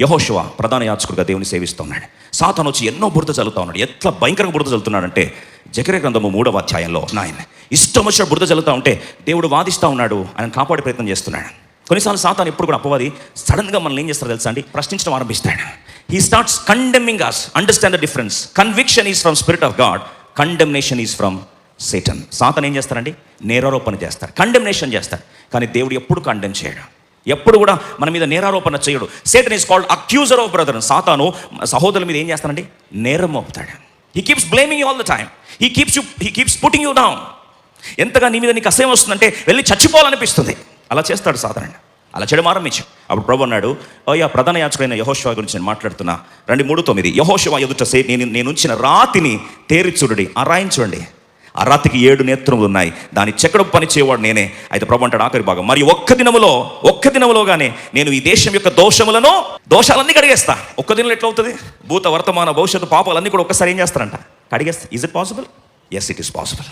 యహోశివ ప్రధాన యాచకుడిగా దేవుని సేవిస్తున్నాడు. సాతాను వచ్చి ఎన్నో బురద చల్లుతా ఉన్నాడు. ఎట్లా భయంకరంగా బురద చల్లుతున్నాడంటే జకరే గ్రంథము మూడవ అధ్యాయంలో నాయన ఇష్టం వచ్చిన బురద చల్లుతా ఉంటే దేవుడు వాదిస్తూ ఉన్నాడు ఆయన కాపాడే ప్రయత్నం చేస్తున్నాడు. కొన్నిసార్లు సాతాను ఎప్పుడు కూడా అపవాది సడన్గా మనల్ని ఏం చేస్తారో తెలుసా అండి? ప్రశ్నించడం ఆరంభిస్తాడు. He starts condemning us understand the difference conviction is from spirit of God condemnation is from Satan Satan ఏం చేస్తారండి? నేరారోపణ చేస్తారు. కండెమ్నేషన్ చేస్తారు. కానీ దేవుడు ఎప్పుడు కండెమ్ చేయడం. ఎప్పుడు కూడా మన మీద నేరారోపణ చేయడు. Satan is called accuser of brother సాతాను సహోదరుల మీద ఏం చేస్తానండి నేరం మోపుతాడు he keeps blaming you all the time he keeps you he keeps putting you down ఎంతగా నీ మీద నీకు అసహ్యం వస్తుందంటే వెళ్ళి చచ్చిపోవాలనిపిస్తుంది. అలా చేస్తాడు సాధారణ అలా చేయడం ఆరంభించు అప్పుడు ప్రభు అన్నాడు అయ్యా ప్రధాన యాచకుడైన యహోశివ గురించి నేను మాట్లాడుతున్నా. రెండు మూడు తొమ్మిది. యహోశివ ఎదుట సే నేను నేను ఉంచిన రాతిని తేరిచుడి ఆరాయించుండి ఆ రాతికి ఏడు నేత్రములు ఉన్నాయి. దాని చెక్కడం పని చేయవాడు నేనే. అయితే ప్రభు అంటాడు ఆఖరి భాగం. మరి ఒక్క దినములో ఒక్క దినములోగానే నేను ఈ దేశం యొక్క దోషములను దోషాలన్నీ కడిగేస్తా. ఒక్క దినంలో ఎట్లా అవుతుంది? భూత వర్తమాన భవిష్యత్తు పాపాలన్నీ కూడా ఒక్కసారి ఏం చేస్తారంట? కడిగేస్తా. Is it possible yes it is possible